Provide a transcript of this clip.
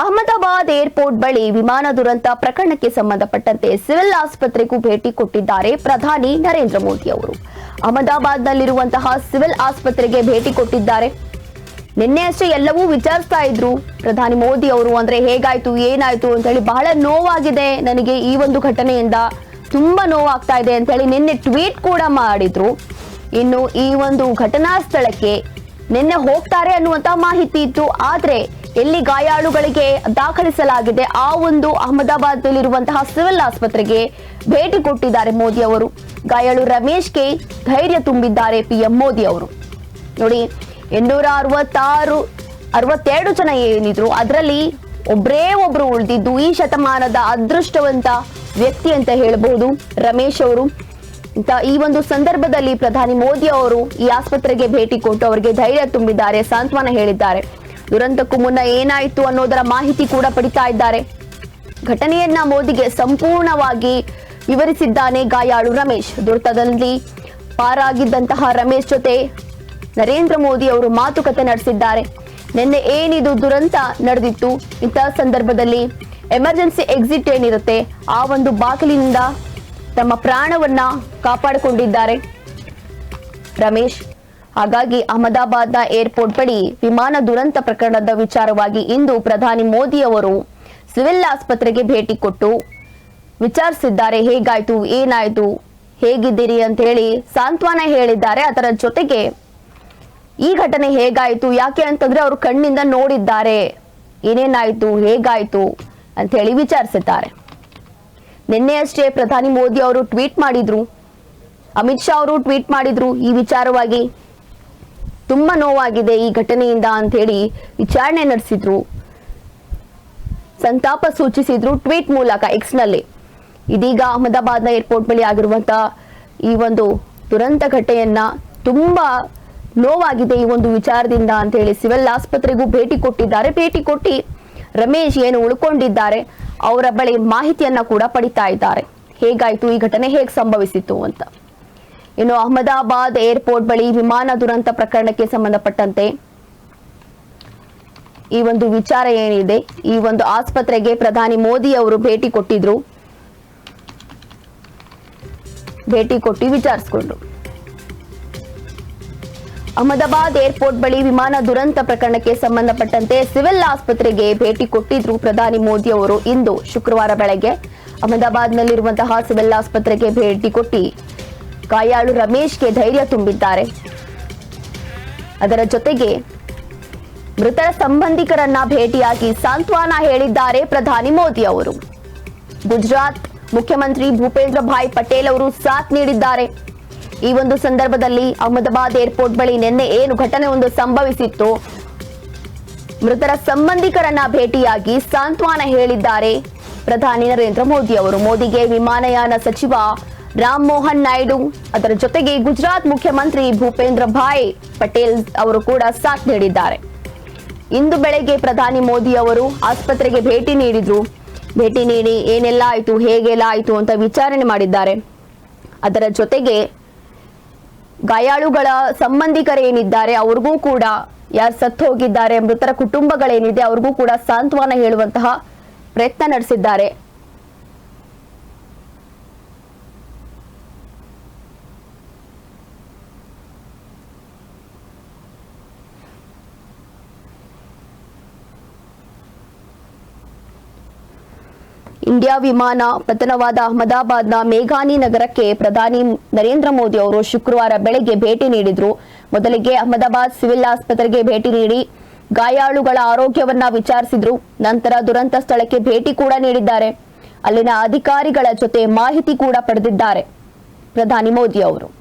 Ahmedabad airport ಬಳಿ ವಿಮಾನ ದುರಂತ ಪ್ರಕರಣಕ್ಕೆ ಸಂಬಂಧಪಟ್ಟಂತೆ ಸಿವಿಲ್ ಆಸ್ಪತ್ರೆಗೂ ಭೇಟಿ ಕೊಟ್ಟಿದ್ದಾರೆ ಪ್ರಧಾನಿ ನರೇಂದ್ರ ಮೋದಿ ಅವರು. ಅಹಮದಾಬಾದ್ನಲ್ಲಿರುವಂತಹ ಸಿವಿಲ್ ಆಸ್ಪತ್ರೆಗೆ ಭೇಟಿ ಕೊಟ್ಟಿದ್ದಾರೆ. ನಿನ್ನೆ ಅಷ್ಟೇ ಎಲ್ಲವೂ ವಿಚಾರಿಸ್ತಾ ಇದ್ರು. ಪ್ರಧಾನಿ ಮೋದಿ ಅವರು ಅಂದ್ರೆ ಹೇಗಾಯ್ತು, ಏನಾಯ್ತು ಅಂತ ಹೇಳಿ ಬಹಳ ನೋವಾಗಿದೆ ನನಗೆ ಈ ಒಂದು ಘಟನೆಯಿಂದ. ತುಂಬಾ ನೋವಾಗ್ತಾ ಇದೆ ಅಂತ ಹೇಳಿ ನಿನ್ನೆ ಟ್ವೀಟ್ ಕೂಡ ಮಾಡಿದ್ರು. ಇನ್ನು ಈ ಒಂದು ಘಟನಾ ಸ್ಥಳಕ್ಕೆ ನಿನ್ನೆ ಹೋಗ್ತಾರೆ ಅನ್ನುವಂತ ಮಾಹಿತಿ ಇತ್ತು. ಆದ್ರೆ ಎಲ್ಲಿ ಗಾಯಾಳುಗಳಿಗೆ ದಾಖಲಿಸಲಾಗಿದೆ, ಆ ಒಂದು ಅಹಮದಾಬಾದ್ನಲ್ಲಿರುವಂತಹ ಸಿವಿಲ್ ಆಸ್ಪತ್ರೆಗೆ ಭೇಟಿ ಕೊಟ್ಟಿದ್ದಾರೆ ಮೋದಿ ಅವರು. ಗಾಯಾಳು ರಮೇಶ್ಗೆ ಧೈರ್ಯ ತುಂಬಿದ್ದಾರೆ ಪಿಎಂ ಮೋದಿ ಅವರು. ನೋಡಿ, ಎಂಟುನೂರ ಅರವತ್ತಾರು, ಅರವತ್ತೆರಡು ಜನ ಏನಿದ್ರು, ಅದರಲ್ಲಿ ಒಬ್ಬರೇ ಒಬ್ರು ಉಳಿದಿದ್ದು ಈ ಶತಮಾನದ ಅದೃಷ್ಟವಂತ ವ್ಯಕ್ತಿ ಅಂತ ಹೇಳಬಹುದು ರಮೇಶ್ ಅವರು. ಇಂತ ಈ ಒಂದು ಸಂದರ್ಭದಲ್ಲಿ ಪ್ರಧಾನಿ ಮೋದಿ ಅವರು ಈ ಆಸ್ಪತ್ರೆಗೆ ಭೇಟಿ ಕೊಟ್ಟು ಅವರಿಗೆ ಧೈರ್ಯ ತುಂಬಿದ್ದಾರೆ, ಸಾಂತ್ವನ ಹೇಳಿದ್ದಾರೆ. ದುರಂತಕ್ಕೂ ಮುನ್ನ ಏನಾಯಿತು ಅನ್ನೋದರ ಮಾಹಿತಿ ಕೂಡ ಪಡಿತಾ ಇದ್ದಾರೆ. ಘಟನೆಯನ್ನ ಮೋದಿಗೆ ಸಂಪೂರ್ಣವಾಗಿ ವಿವರಿಸಿದ್ದಾನೆ ಗಾಯಾಳು ರಮೇಶ್. ದುರ್ತದಲ್ಲಿ ಪಾರಾಗಿದ್ದಂತಹ ರಮೇಶ್ ಜೊತೆ ನರೇಂದ್ರ ಮೋದಿ ಅವರು ಮಾತುಕತೆ ನಡೆಸಿದ್ದಾರೆ. ನಿನ್ನೆ ಏನಿದು ದುರಂತ ನಡೆದಿತ್ತು ಇಂತಹ ಸಂದರ್ಭದಲ್ಲಿ ಎಮರ್ಜೆನ್ಸಿ ಎಕ್ಸಿಟ್ ಏನಿರುತ್ತೆ, ಆ ಒಂದು ಬಾಗಿಲಿನಿಂದ ತಮ್ಮ ಪ್ರಾಣವನ್ನ ಕಾಪಾಡಿಕೊಂಡಿದ್ದಾರೆ. ರಮೇಶ್ ಹಾಗಾಗಿ ಅಹಮದಾಬಾದ್ನ ಏರ್ಪೋರ್ಟ್ ಬಳಿ ವಿಮಾನ ದುರಂತ ಪ್ರಕರಣದ ವಿಚಾರವಾಗಿ ಇಂದು ಪ್ರಧಾನಿ ಮೋದಿ ಅವರು ಸಿವಿಲ್ ಆಸ್ಪತ್ರೆಗೆ ಭೇಟಿ ಕೊಟ್ಟು ವಿಚಾರಿಸಿದ್ದಾರೆ. ಹೇಗಾಯ್ತು? ಏನಾಯ್ತು? ಹೇಗಿದ್ದೀರಿ ಅಂತ ಹೇಳಿ ಸಾಂತ್ವನ ಹೇಳಿದ್ದಾರೆ. ಅದರ ಜೊತೆಗೆ ಈ ಘಟನೆ ಹೇಗಾಯ್ತು? ಯಾಕೆ ಅಂತಂದ್ರೆ ಅವರು ಕಣ್ಣಿಂದ ನೋಡಿದ್ದಾರೆ. ಏನೇನಾಯ್ತು? ಹೇಗಾಯ್ತು ಅಂತ ಹೇಳಿ ವಿಚಾರಿಸಿದ್ದಾರೆ. ನಿನ್ನೆ ಅಷ್ಟೇ ಪ್ರಧಾನಿ ಮೋದಿ ಅವರು ಟ್ವೀಟ್ ಮಾಡಿದ್ರು. ಅಮಿತ್ ಶಾ ಅವರು ಟ್ವೀಟ್ ಮಾಡಿದ್ರು. ಈ ವಿಚಾರವಾಗಿ ತುಂಬಾ ನೋವಾಗಿದೆ ಈ ಘಟನೆಯಿಂದ ಅಂತ ಹೇಳಿ ವಿಚಾರಣೆ ನಡೆಸಿದ್ರು. ಸಂತಾಪ ಸೂಚಿಸಿದ್ರು ಟ್ವೀಟ್ ಮೂಲಕ ಎಕ್ಸ್ನಲ್ಲಿ ಇದೀಗ ಅಹಮದಾಬಾದ್ನ ಏರ್ಪೋರ್ಟ್ ಬಳಿ ಆಗಿರುವಂತಹ ಈ ಒಂದು ದುರಂತ ಘಟನೆಯನ್ನ ತುಂಬಾ ನೋವಾಗಿದೆ ಈ ಒಂದು ವಿಚಾರದಿಂದ ಅಂತ ಹೇಳಿ ಸಿವಿಲ್ ಆಸ್ಪತ್ರೆಗೂ ಭೇಟಿ ಕೊಟ್ಟಿದ್ದಾರೆ. ಭೇಟಿ ಕೊಟ್ಟಿ ರಮೇಶ್ ಏನು ಉಳ್ಕೊಂಡಿದ್ದಾರೆ, ಅವರ ಬಳಿ ಮಾಹಿತಿಯನ್ನ ಕೂಡ ಪಡಿತಾ ಇದ್ದಾರೆ. ಹೇಗಾಯ್ತು, ಈ ಘಟನೆ ಹೇಗೆ ಸಂಭವಿಸಿತು ಅಂತ. ಇನ್ನು ಅಹಮದಾಬಾದ್ ಏರ್ಪೋರ್ಟ್ ಬಳಿ ವಿಮಾನ ದುರಂತ ಪ್ರಕರಣಕ್ಕೆ ಸಂಬಂಧಪಟ್ಟಂತೆ ಈ ಒಂದು ವಿಚಾರ ಏನಿದೆ, ಈ ಒಂದು ಆಸ್ಪತ್ರೆಗೆ ಪ್ರಧಾನಿ ಮೋದಿ ಅವರು ಭೇಟಿ ಕೊಟ್ಟಿದ್ರು. ಭೇಟಿ ಕೊಟ್ಟು ವಿಚಾರಿಸಿಕೊಂಡ್ರು ಅಹಮದಾಬಾದ್ ಏರ್ಪೋರ್ಟ್ ಬಳಿ ವಿಮಾನ ದುರಂತ ಪ್ರಕರಣಕ್ಕೆ ಸಂಬಂಧಪಟ್ಟಂತೆ ಸಿವಿಲ್ ಆಸ್ಪತ್ರೆಗೆ ಭೇಟಿ ಕೊಟ್ಟಿದ್ರು ಪ್ರಧಾನಿ ಮೋದಿ ಅವರು ಇಂದು ಶುಕ್ರವಾರ ಬೆಳಗ್ಗೆ. ಅಹಮದಾಬಾದ್ನಲ್ಲಿರುವಂತಹ ಸಿವಿಲ್ ಆಸ್ಪತ್ರೆಗೆ ಭೇಟಿ ಕೊಟ್ಟಿ ಗಾಯಾಳು ರಮೇಶ್ಗೆ ಧೈರ್ಯ ತುಂಬಿದ್ದಾರೆ. ಅದರ ಜೊತೆಗೆ ಮೃತರ ಸಂಬಂಧಿಕರನ್ನ ಭೇಟಿಯಾಗಿ ಸಾಂತ್ವನ ಹೇಳಿದ್ದಾರೆ ಪ್ರಧಾನಿ ಮೋದಿ ಅವರು. ಗುಜರಾತ್ ಮುಖ್ಯಮಂತ್ರಿ ಭೂಪೇಂದ್ರ ಭಾಯ್ ಪಟೇಲ್ ಅವರು ಸಾಥ್ ನೀಡಿದ್ದಾರೆ. ಈ ಒಂದು ಸಂದರ್ಭದಲ್ಲಿ ಅಹಮದಾಬಾದ್ ಏರ್ಪೋರ್ಟ್ ಬಳಿ ನಿನ್ನೆ ಏನು ಘಟನೆ ಒಂದು ಸಂಭವಿಸಿತ್ತು, ಮೃತರ ಸಂಬಂಧಿಕರನ್ನ ಭೇಟಿಯಾಗಿ ಸಾಂತ್ವನ ಹೇಳಿದ್ದಾರೆ ಪ್ರಧಾನಿ ನರೇಂದ್ರ ಮೋದಿ ಅವರು. ಮೋದಿಗೆ ವಿಮಾನಯಾನ ಸಚಿವ ರಾಮ್ ಮೋಹನ್ ನಾಯ್ಡು. ಅದರ ಜೊತೆಗೆ ಗುಜರಾತ್ ಮುಖ್ಯಮಂತ್ರಿ ಭೂಪೇಂದ್ರ ಭಾಯ್ ಪಟೇಲ್ ಅವರು ಕೂಡ ಸಾಥ್ ನೀಡಿದ್ದಾರೆ. ಇಂದು ಬೆಳಗ್ಗೆ ಪ್ರಧಾನಿ ಮೋದಿ ಅವರು ಆಸ್ಪತ್ರೆಗೆ ಭೇಟಿ ನೀಡಿದ್ರು. ಭೇಟಿ ನೀಡಿ ಏನೆಲ್ಲ ಆಯ್ತು, ಹೇಗೆಲ್ಲ ಆಯ್ತು ಅಂತ ವಿಚಾರಣೆ ಮಾಡಿದ್ದಾರೆ. ಅದರ ಜೊತೆಗೆ ಗಾಯಾಳುಗಳ ಸಂಬಂಧಿಕರೇನಿದ್ದಾರೆ ಅವ್ರಿಗೂ ಕೂಡ ಯಾರು ಸತ್ತು ಹೋಗಿದ್ದಾರೆ, ಮೃತರ ಕುಟುಂಬಗಳೇನಿದೆ ಅವ್ರಿಗೂ ಕೂಡ ಸಾಂತ್ವನ ಹೇಳುವಂತಹ ಪ್ರಯತ್ನ ನಡೆಸಿದ್ದಾರೆ. ಇಂಡಿಯಾ ವಿಮಾನ ಪತನವಾದ ಅಹಮದಾಬಾದ್ನ ಮೇಘಾನಿ ನಗರಕ್ಕೆ ಪ್ರಧಾನಿ ನರೇಂದ್ರ ಮೋದಿ ಅವರು ಶುಕ್ರವಾರ ಬೆಳಗ್ಗೆ ಭೇಟಿ ನೀಡಿದ್ರು. ಮೊದಲಿಗೆ ಅಹಮದಾಬಾದ್ ಸಿವಿಲ್ ಆಸ್ಪತ್ರೆಗೆ ಭೇಟಿ ನೀಡಿ ಗಾಯಾಳುಗಳ ಆರೋಗ್ಯವನ್ನ ವಿಚಾರಿಸಿದ್ರು. ನಂತರ ದುರಂತ ಸ್ಥಳಕ್ಕೆ ಭೇಟಿ ಕೂಡ ನೀಡಿದ್ದಾರೆ. ಅಲ್ಲಿನ ಅಧಿಕಾರಿಗಳ ಜೊತೆ ಮಾಹಿತಿ ಕೂಡ ಪಡೆದಿದ್ದಾರೆ. ಪ್ರಧಾನಿ ಮೋದಿ ಅವರು.